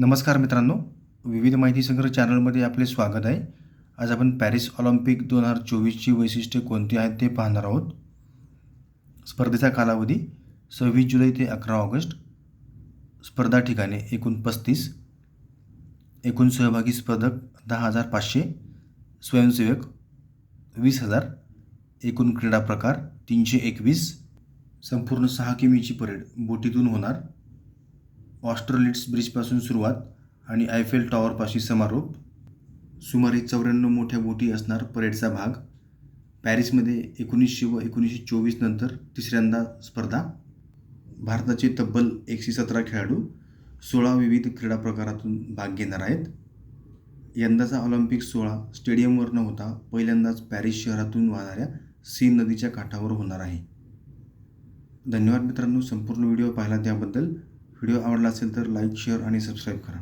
नमस्कार मित्रांनो विविध माहिती संग्रह चॅनलमध्ये आपले स्वागत आहे. आज आपण पॅरिस ऑलिम्पिक दोन हजार चोवीसची वैशिष्ट्ये कोणती आहेत ते पाहणार आहोत. स्पर्धेचा कालावधी सव्वीस जुलै ते अकरा ऑगस्ट. स्पर्धा ठिकाणे एकूण पस्तीस. एकूण सहभागी स्पर्धक दहा हजार पाचशे. स्वयंसेवक वीस हजार. एकूण क्रीडा प्रकार तीनशे एकवीस. संपूर्ण सहा किमीची परेड बोटीतून होणार. ऑस्ट्रोलिट्स ब्रिजपासून सुरुवात आणि आयफेल टॉवरपाशी समारोप. सुमारे चौऱ्याण्णव मोठ्या बोटी असणार परेडचा भाग. पॅरिसमध्ये एकोणीसशे व एकोणीसशे चोवीस नंतर तिसऱ्यांदा स्पर्धा. भारताचे तब्बल एकशे सतरा खेळाडू सोळा विविध क्रीडा प्रकारातून भाग घेणार आहेत. यंदाचा ऑलिम्पिक सोहळा स्टेडियमवर न होता. पहिल्यांदाच पॅरिस शहरातून वाहणाऱ्या सीन नदीच्या काठावर होणार आहे. धन्यवाद मित्रांनो. संपूर्ण व्हिडिओ पाहिला त्याबद्दल. व्हिडिओ आवडला असेल तर लाईक शेअर आणि सबस्क्राईब करा.